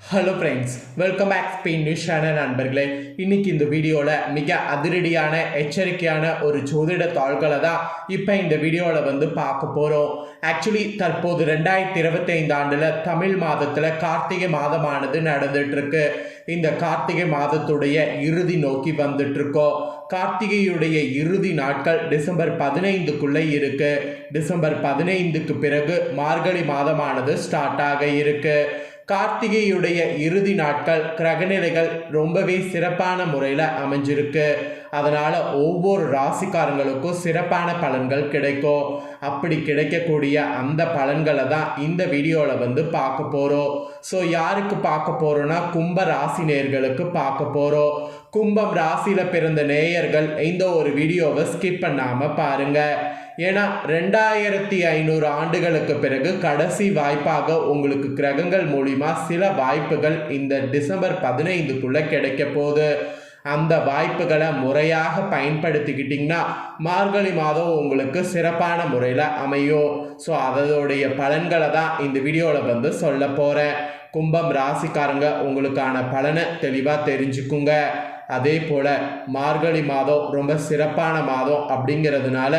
Hello friends welcome back Spain news channel நண்பர்களே. இன்னைக்கு இந்த வீடியோவில் மிக அதிரடியான எச்சரிக்கையான ஒரு ஜோதிட தாள்களை தான் இப்போ இந்த வீடியோவில் வந்து பார்க்க போகிறோம் ஆக்சுவலி தற்போது ரெண்டாயிரத்தி இருபத்தைந்து ஆண்டில் தமிழ் மாதத்தில் கார்த்திகை மாதமானது நடந்துகிட்ருக்கு இந்த கார்த்திகை மாதத்துடைய இறுதி நோக்கி வந்துட்டுருக்கோம் கார்த்திகையுடைய இறுதி நாட்கள் டிசம்பர் பதினைந்துக்குள்ளே இருக்குது டிசம்பர் பதினைந்துக்கு பிறகு மார்கழி மாதமானது ஸ்டார்ட் ஆக இருக்குது கார்த்திகையுடைய இறுதி நாட்கள் கிரகநிலைகள் ரொம்பவே சிறப்பான முறையில் அமைஞ்சிருக்கு. அதனால் ஒவ்வொரு ராசிக்காரங்களுக்கும் சிறப்பான பலன்கள் கிடைக்கும். அப்படி கிடைக்கக்கூடிய அந்த பலன்களை தான் இந்த வீடியோவில் வந்து பார்க்க போகிறோம் ஸோ யாருக்கு பார்க்க போகிறோன்னா கும்ப ராசி நேயர்களுக்கு பார்க்க போகிறோம் கும்பம் ராசியில் பிறந்த நேயர்கள் இந்த ஒரு வீடியோவை ஸ்கிப் பண்ணாமல் பாருங்கள் ஏன்னா ரெண்டாயிரத்தி ஐநூறு ஆண்டுகளுக்கு பிறகு கடைசி வாய்ப்பாக உங்களுக்கு கிரகங்கள் மூலிமா சில வாய்ப்புகள் இந்த டிசம்பர் பதினைந்துக்குள்ளே கிடைக்க போகுது. அந்த வாய்ப்புகளை முறையாக பயன்படுத்திக்கிட்டிங்கன்னா மார்கழி மாதம் உங்களுக்கு சிறப்பான முறையில் அமையும். ஸோ அதோடைய பலன்களை தான் இந்த வீடியோவில் வந்து சொல்ல போகிறேன் கும்பம் ராசிக்காரங்க உங்களுக்கான பலனை தெளிவாக தெரிஞ்சுக்குங்க. அதே போல் மார்கழி மாதம் ரொம்ப சிறப்பான மாதம் அப்படிங்கிறதுனால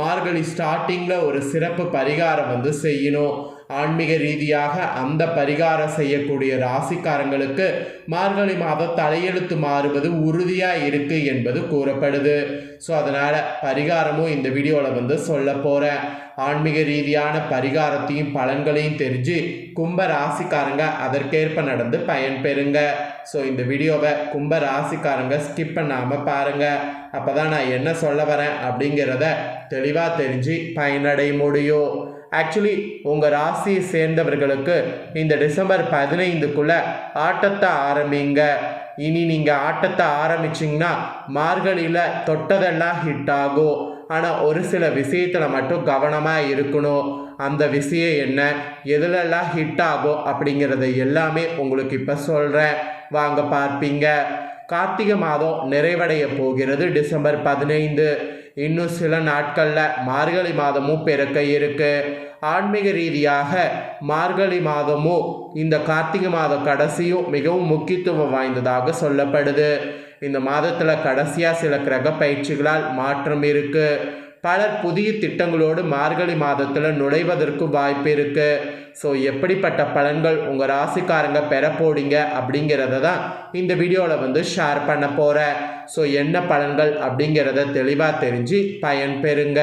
மார்கழி ஸ்டார்டிங்கில் ஒரு சிறப்பு பரிகாரம் வந்து செய்யணும். ஆன்மீக ரீதியாக அந்த பரிகாரம் செய்யக்கூடிய ராசிக்காரங்களுக்கு மார்கழி மாதம் தலையெழுத்து மாறுவது உறுதியாக இருக்குது என்பது கூறப்படுது. ஸோ அதனால் பரிகாரமும் இந்த வீடியோவில் வந்து சொல்ல போகிறேன் ஆன்மீக ரீதியான பரிகாரத்தையும் பலன்களையும் தெரிஞ்சு கும்ப ராசிக்காரங்க அதற்கேற்ப நடந்து பயன்பெறுங்க ஸோ இந்த வீடியோவை கும்ப ராசிக்காரங்க ஸ்கிப் பண்ணாமல் பாருங்கள் அப்போ தான் நான் என்ன சொல்ல வரேன் அப்படிங்கிறத தெளிவாக தெரிஞ்சு பயனடைய முடியும். ஆக்சுவலி உங்கள் ராசியை சேர்ந்தவர்களுக்கு இந்த டிசம்பர் பதினைந்துக்குள்ளே ஆட்டத்தை ஆரம்பிங்க. இனி நீங்கள் ஆட்டத்தை ஆரம்பிச்சிங்கன்னா மார்கழியில் தொட்டதெல்லாம் ஹிட் ஆகும். ஆனால் ஒரு சில விஷயத்தில் மட்டும் கவனமாக இருக்கணும். அந்த விஷயம் என்ன? எதுலெல்லாம் ஹிட் ஆகும் அப்படிங்கிறத எல்லாமே உங்களுக்கு இப்போ சொல்கிறேன் வாங்க பார்ப்பீங்க. கார்த்திகை மாதம் நிறைவடைய போகிறது டிசம்பர் பதினைந்து. இன்னும் சில நாட்களில் மார்கழி மாதமும் பிறக்க இருக்கு. ஆன்மீக ரீதியாக மார்கழி மாதமும் இந்த கார்த்திகை மாதம் கடைசியும் மிகவும் முக்கியத்துவம் வாய்ந்ததாக சொல்லப்படுது. இந்த மாதத்தில் கடைசியாக சில கிரக பயிற்சிகளால் மாற்றம் இருக்கு. பலர் புதிய திட்டங்களோடு மார்கழி மாதத்தில் நுழைவதற்கு வாய்ப்பு இருக்கு. ஸோ எப்படிப்பட்ட பலன்கள் உங்கள் ராசிக்காரங்க பெற போறீங்க அப்படிங்கிறத தான் இந்த வீடியோவில் வந்து ஷேர் பண்ண போகிறேன் ஸோ என்ன பலன்கள் அப்படிங்கிறத தெளிவாக தெரிஞ்சு பயன் பெறுங்க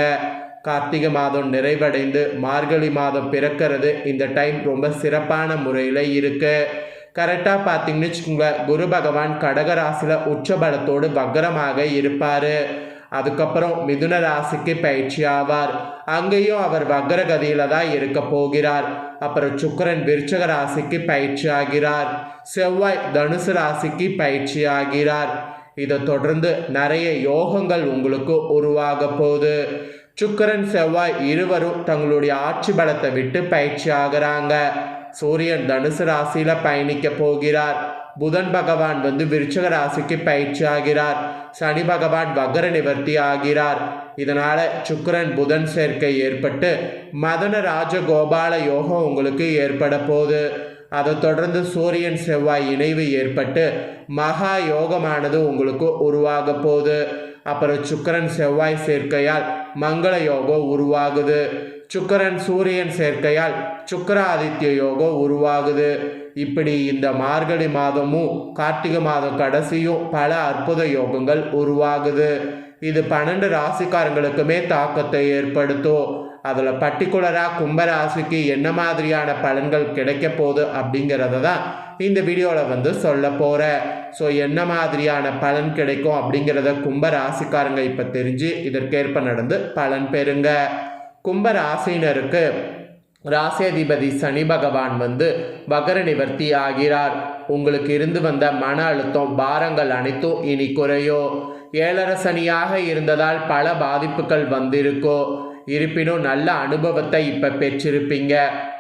கார்த்திகை மாதம் நிறைவடைந்து மார்கழி மாதம் பிறக்கிறது இந்த டைம் ரொம்ப சிறப்பான முறையில் இருக்குது கரெக்டாக பார்த்தீங்கன்னு வச்சுக்கோங்களேன் குரு பகவான் கடக ராசியில் உச்சபலத்தோடு வக்கரமாக இருப்பார். அதுக்கப்புறம் மிதுன ராசிக்கு பயிற்சி ஆவார். அங்கேயும் அவர் வக்ரகதியில தான் இருக்க போகிறார். அப்புறம் சுக்கரன் விருச்சக ராசிக்கு பயிற்சி ஆகிறார். செவ்வாய் தனுசு ராசிக்கு பயிற்சி ஆகிறார். இதை தொடர்ந்து நிறைய யோகங்கள் உங்களுக்கு உருவாக போகுது. சுக்கரன் செவ்வாய் இருவரும் தங்களுடைய ஆட்சி பலத்தை விட்டு பயிற்சி ஆகிறாங்க. சூரியன் தனுசு ராசியில பயணிக்க போகிறார். புதன் பகவான் வந்து விருச்சக ராசிக்கு பயிற்சி ஆகிறார். சனி பகவான் வக்கர நிவர்த்தி ஆகிறார். இதனால சுக்கரன் புதன் சேர்க்கை ஏற்பட்டு மதன ராஜகோபால யோகம் உங்களுக்கு ஏற்பட போகுது. அதை தொடர்ந்து சூரியன் செவ்வாய் இணைவு ஏற்பட்டு மகா யோகமானது உங்களுக்கு உருவாக போகுது. அப்புறம் சுக்கரன் செவ்வாய் சேர்க்கையால் மங்கள யோகம் உருவாகுது. சுக்கரன் சூரியன் சேர்க்கையால் சுக்கர ஆதித்ய யோகம் உருவாகுது. இப்படி இந்த மார்கழி மாதமும் கார்த்திகை மாதம் கடைசியும் பல அற்புத யோகங்கள் உருவாகுது. இது பன்னெண்டு ராசிக்காரங்களுக்குமே தாக்கத்தை ஏற்படுத்தும். அதில் பர்டிகுலராக கும்பராசிக்கு என்ன மாதிரியான பலன்கள் கிடைக்க போகுது அப்படிங்கிறத தான் இந்த வீடியோவில் வந்து சொல்ல போகிறேன் ஸோ என்ன மாதிரியான பலன் கிடைக்கும் அப்படிங்கிறத கும்ப ராசிக்காரங்க இப்போ தெரிஞ்சு இதற்கேற்ப நடந்து பலன் பெறுங்க. கும்ப ராசினருக்கு ராசியாதிபதி சனி பகவான் வந்து வகர நிவர்த்தி ஆகிறார். உங்களுக்கு இருந்து வந்த மன அழுத்தம் பாரங்கள் அனைத்தும் இனி குறையோ? ஏழரை சனியாக இருந்ததால் பல பாதிப்புகள் வந்திருக்கோ? இருப்பினும் நல்ல அனுபவத்தை இப்போ பெற்றிருப்பீங்க.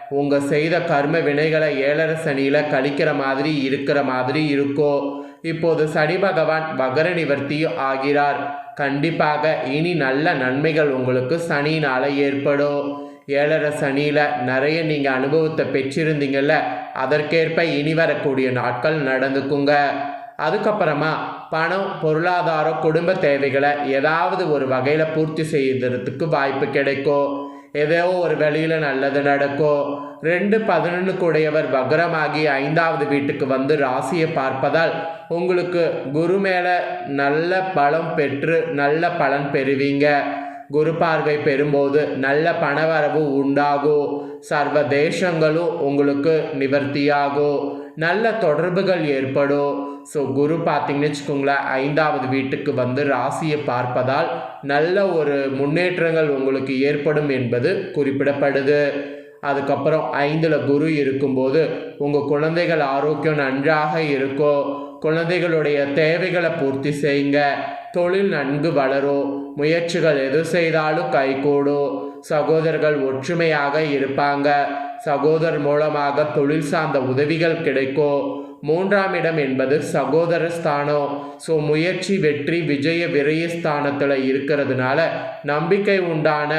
உங்கள் செய்த கர்ம வினைகளை ஏழரை சனியில் கழிக்கிற மாதிரி இருக்கிற மாதிரி இருக்கோ? இப்போது சனி பகவான் வகர நிவர்த்தியும் ஆகிறார். கண்டிப்பாக இனி நல்ல நன்மைகள் உங்களுக்கு சனியினால் ஏற்படும். ஏழரை சனியில் நிறைய நீங்கள் அனுபவத்தை பெற்றிருந்தீங்கல்ல அதற்கேற்ப இனி வரக்கூடிய நாட்கள் நடந்துக்குங்க. அதுக்கப்புறமா பணம் பொருளாதாரம் குடும்ப தேவைகளை ஏதாவது ஒரு வகையில் பூர்த்தி செய்யறதுக்கு வாய்ப்பு கிடைக்கும். ஏதோ ஒரு வழியில் நல்லது நடக்கும் ரெண்டு பதினொன்று கூடையவர் வக்ரமாகி ஐந்தாவது வீட்டுக்கு வந்து ராசியை பார்ப்பதால் உங்களுக்கு குரு மேலே நல்ல பலம் பெற்று நல்ல பலன் பெறுவீங்க. குரு பார்வை பெறும்போது நல்ல பணவரவு உண்டாகும் சர்வ தேசங்களும் உங்களுக்கு நிவர்த்தியாகும் நல்ல தொடர்புகள் ஏற்படும் ஸோ குரு பார்த்தீங்கன்னு வச்சுக்கோங்களேன் ஐந்தாவது வீட்டுக்கு வந்து ராசியை பார்ப்பதால் நல்ல ஒரு முன்னேற்றங்கள் உங்களுக்கு ஏற்படும் என்பது குறிப்பிடப்படுது. அதுக்கப்புறம் ஐந்தில் குரு இருக்கும்போது உங்கள் குழந்தைகள் ஆரோக்கியம் நன்றாக இருக்கும் குழந்தைகளுடைய தேவைகளை பூர்த்தி செய்யுங்க. தொழில் நன்கு வளரும் முயற்சிகள் எது செய்தாலும் கைகூடும் சகோதரர்கள் ஒற்றுமையாக இருப்பாங்க. சகோதரர் மூலமாக தொழில் சார்ந்த உதவிகள் கிடைக்கும் மூன்றாம் இடம் என்பது சகோதர ஸ்தானம். ஸோ முயற்சி வெற்றி விஜய விரய ஸ்தானத்தில் இருக்கிறதுனால நம்பிக்கை உண்டான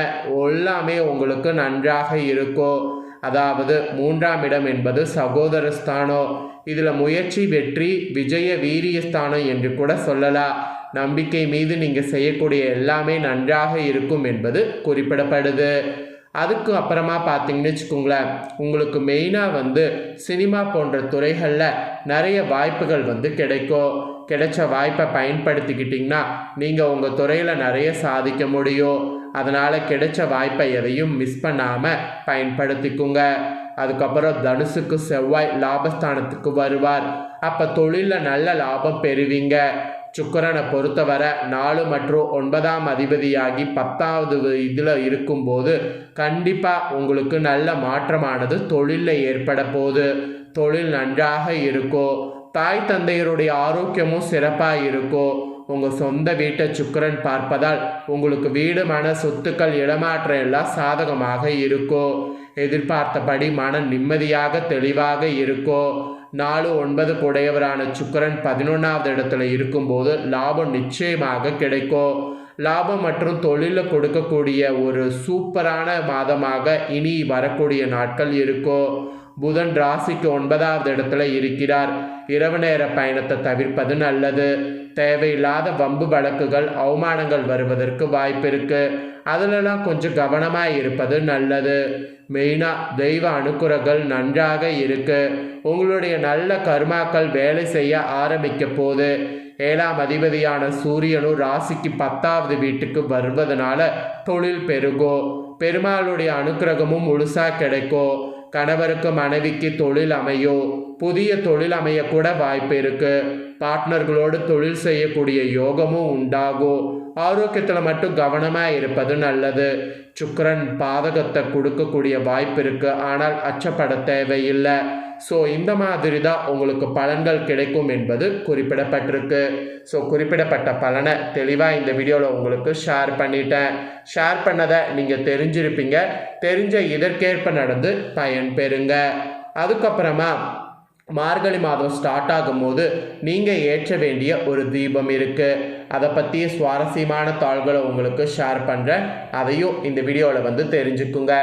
எல்லாமே உங்களுக்கு நன்றாக இருக்கும் அதாவது மூன்றாம் இடம் என்பது சகோதர ஸ்தானம். இதில் முயற்சி வெற்றி விஜய வீரிய ஸ்தானம் என்று கூட சொல்லலாம். நம்பிக்கை மீது நீங்கள் செய்யக்கூடிய எல்லாமே நன்றாக இருக்கும் என்பது குறிப்பிடப்படுது. அதுக்கு அப்புறமா பார்த்தீங்கன்னு வச்சுக்கோங்களேன் உங்களுக்கு மெயினாக வந்து சினிமா போன்ற துறைகளில் நிறைய வாய்ப்புகள் வந்து கிடைக்கும். கிடைச்ச வாய்ப்பை பயன்படுத்திக்கிட்டிங்கன்னா நீங்கள் உங்கள் துறையில் நிறைய சாதிக்க முடியும். அதனால் கிடைச்ச வாய்ப்பை எதையும் மிஸ் பண்ணாமல் பயன்படுத்திக்குங்க. அதுக்கப்புறம் தனுசுக்கு செவ்வாய் லாபஸ்தானத்துக்கு வருவார். அப்போ தொழிலில் நல்ல லாபம் பெறுவீங்க. சுக்கரனை பொறுத்தவரை நாலு மற்றும் ஒன்பதாம் அதிபதியாகி பத்தாவது இதில் இருக்கும்போது கண்டிப்பாக உங்களுக்கு நல்ல மாற்றமானது தொழிலில் ஏற்பட போகுது. தொழில் நன்றாக இருக்கும் தாய் தந்தையருடைய ஆரோக்கியமும் சிறப்பாக இருக்கும் உங்கள் சொந்த வீட்டை சுக்கரன் பார்ப்பதால் உங்களுக்கு வீடு மன சொத்துக்கள் இடமாற்றம் எல்லாம் சாதகமாக இருக்கும் எதிர்பார்த்தபடி மன நிம்மதியாக தெளிவாக இருக்கும் நாலு ஒன்பது உடையவரான சுக்கரன் பதினொன்றாவது இடத்துல இருக்கும்போது லாபம் நிச்சயமாக கிடைக்கும். லாபம் மற்றும் தொழிலில் கொடுக்கக்கூடிய ஒரு சூப்பரான மாதமாக இனி வரக்கூடிய நாட்கள் இருக்கும். புதன் ராசிக்கு ஒன்பதாவது இடத்துல இருக்கிறார். இரவு நேர பயணத்தை தவிர்ப்பது நல்லது. தேவையில்லாத வம்பு வழக்குகள் அவமானங்கள் வருவதற்கு வாய்ப்பு இருக்கு. அதிலெல்லாம் கொஞ்சம் கவனமாக இருப்பது நல்லது. மெயினாக தெய்வ அனுக்குறங்கள் நன்றாக இருக்கு. உங்களுடைய நல்ல கர்மாக்கள் வேலை செய்ய ஆரம்பிக்க போது ஏழாம் அதிபதியான சூரியனும் ராசிக்கு பத்தாவது வீட்டுக்கு வருவதனால தொழில் பெருகும் பெருமாளுடைய அனுக்கிரகமும் முழுசாக கிடைக்கும் கணவருக்கு மனைவிக்கு தொழில் அமையும் புதிய தொழில் அமையக்கூட வாய்ப்பு இருக்கு. பார்ட்னர்களோடு தொழில் செய்யக்கூடிய யோகமும் உண்டாகும் ஆரோக்கியத்தில் மட்டும் கவனமாக இருப்பது நல்லது. சுக்கரன் பாதகத்தை கொடுக்கக்கூடிய வாய்ப்பு இருக்கு. ஆனால் அச்சப்பட தேவையில்லை. ஸோ இந்த மாதிரி தான் உங்களுக்கு பலன்கள் கிடைக்கும் என்பது குறிப்பிடப்பட்டிருக்கு. ஸோ குறிப்பிடப்பட்ட பலனை தெளிவாக இந்த வீடியோவில் உங்களுக்கு ஷேர் பண்ணிட்டேன். ஷேர் பண்ணதை நீங்கள் தெரிஞ்சிருப்பீங்க. தெரிஞ்ச இதற்கேற்ப நடந்து பயன் பெறுங்க. அதுக்கப்புறமா மார்கழி மாதம் ஸ்டார்ட் ஆகும்போது நீங்கள் ஏற்ற வேண்டிய ஒரு தீபம் இருக்குது அதை பற்றிய சுவாரஸ்யமான தாள்களை உங்களுக்கு ஷேர் பண்ணுறேன் அதையும் இந்த வீடியோவில் வந்து தெரிஞ்சுக்குங்க.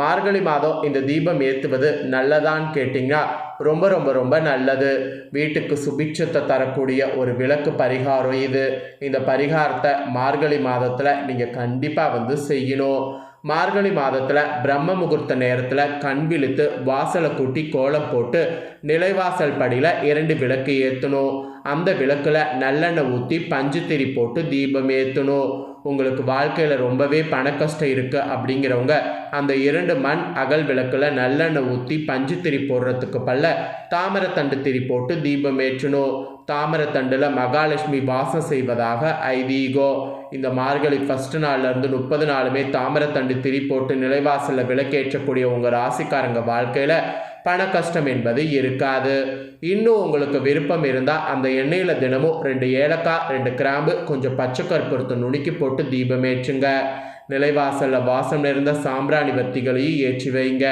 மார்கழி மாதம் இந்த தீபம் ஏற்றுவது நல்லதான்னு கேட்டிங்கன்னா ரொம்ப ரொம்ப ரொம்ப நல்லது. வீட்டுக்கு சுபிட்சத்தை தரக்கூடிய ஒரு விளக்கு பரிகாரம் இது. இந்த பரிகாரத்தை மார்கழி மாதத்தில் நீங்கள் கண்டிப்பாக வந்து செய்யணும். மார்கழி மாதத்தில் பிரம்ம முகூர்த்த நேரத்தில் கண் விழித்து வாசலை கூட்டி கோலம் போட்டு நிலைவாசல் படியில் இரண்டு விளக்கு ஏற்றணும் அந்த விளக்கில் நல்லெண்ணெய் ஊற்றி பஞ்சு திரி போட்டு தீபம் ஏற்றணும் உங்களுக்கு வாழ்க்கையில் ரொம்பவே பண கஷ்டம் இருக்குது அப்படிங்கிறவங்க அந்த இரண்டு மண் அகல் விளக்கில் நல்லெண்ணெய் ஊற்றி பஞ்சு திரி போடுறதுக்கு பல்ல தாமரத்தண்டு திரி போட்டு தீபம் ஏற்றணும். தாமரத்தண்டில் மகாலட்சுமி வாசம் செய்வதாக ஐதீகோ. இந்த மார்கழி ஃபஸ்ட்டு நாள்லேருந்து முப்பது நாளுமே தாமரத்தண்டு திரி போட்டு நிலைவாசலில் விளக்கேற்றக்கூடிய உங்கள் ராசிக்காரங்க வாழ்க்கையில் பண கஷ்டம் என்பது இருக்காது. இன்னும் உங்களுக்கு விருப்பம் இருந்தால் அந்த எண்ணெயில் தினமும் ரெண்டு ஏலக்காய் ரெண்டு கிராம்பு கொஞ்சம் பச்சை கற்பூரத்தை நுணுக்கி போட்டு தீபமேற்றுங்க நிலைவாசலில் வாசம் நிறைந்த சாம்பிராணி வத்திகளையும் ஏற்றி வைங்க.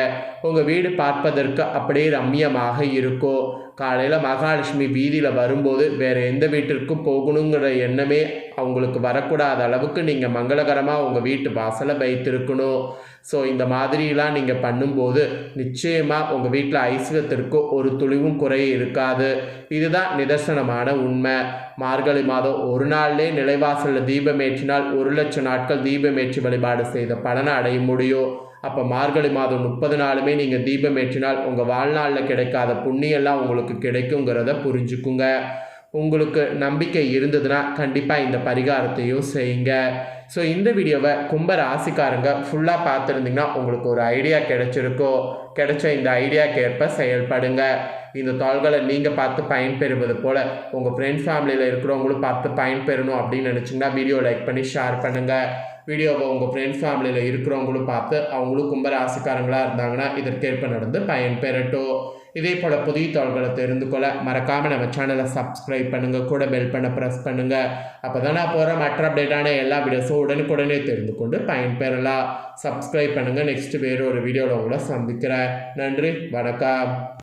உங்கள் வீடு பார்ப்பதற்கு அப்படியே ரம்மியமாக இருக்கும். காலையில் மகாலட்சுமி வீதியில் வரும்போது வேறு எந்த வீட்டிற்கும் போகணுங்கிற எண்ணமே அவங்களுக்கு வரக்கூடாத அளவுக்கு நீங்கள் மங்களகரமாக உங்கள் வீட்டு வாசலை வைத்திருக்கணும். ஸோ இந்த மாதிரிலாம் நீங்கள் பண்ணும்போது நிச்சயமாக உங்கள் வீட்டில் ஐஸ்வர்யத்திற்கு ஒரு துளிவும் குறை இருக்காது. இதுதான் நிதர்சனமான உண்மை. மார்கழி மாதம் ஒரு நாள்லே நிலைவாசலில் தீபமேற்றினால் ஒரு லட்சம் நாட்கள் தீபமேற்றி வழிபாடு செய்த பலனை அடைய முடியும். அப்போ மார்கழி மாதம் முப்பது நாளுமே நீங்கள் தீபம் ஏற்றினால் உங்கள் வாழ்நாளில் கிடைக்காத புண்ணியெல்லாம் உங்களுக்கு கிடைக்குங்கிறத புரிஞ்சுக்குங்க. உங்களுக்கு நம்பிக்கை இருந்ததுன்னா கண்டிப்பாக இந்த பரிகாரத்தையும் செய்யுங்க. ஸோ இந்த வீடியோவை கும்ப ராசிக்காரங்க ஃபுல்லாக பார்த்துருந்தீங்கன்னா உங்களுக்கு ஒரு ஐடியா கிடைச்சிருக்கோ கிடைச்ச இந்த ஐடியாவுக்கு ஏற்ப செயல்படுங்க. இந்த தாள்களை நீங்கள் பார்த்து பயன்பெறுவது போல் உங்கள் ஃப்ரெண்ட்ஸ் ஃபேமிலியில் இருக்கிறவங்களும் பார்த்து பயன்பெறணும் அப்படின்னு நினச்சிங்கன்னா வீடியோ லைக் பண்ணி ஷேர் பண்ணுங்கள் வீடியோவை உங்கள் ஃப்ரெண்ட்ஸ் ஃபேமிலியில் இருக்கிறவங்களும் பார்த்து அவங்களும் கும்ப ராசிக்காரங்களாக இருந்தாங்கன்னா இதற்கேற்ப நடந்து பயன்பெறட்டும் இதே போல் புதிய தாள்களை தெரிந்து கொள்ள மறக்காமல் நம்ம சேனலை சப்ஸ்கிரைப் பண்ணுங்கள் கூட பெல் பண்ண ப்ரெஸ் பண்ணுங்கள் அப்போ தான் நான் போகிற மற்ற அப்டேட்டான எல்லா வீடியோஸும் உடனுக்குடனே தெரிந்து கொண்டு பயன் பெறலாம். சப்ஸ்கிரைப் பண்ணுங்கள் நெக்ஸ்ட் வேறு ஒரு வீடியோவில் உங்களை சந்திக்கிறேன். நன்றி. வணக்கம்.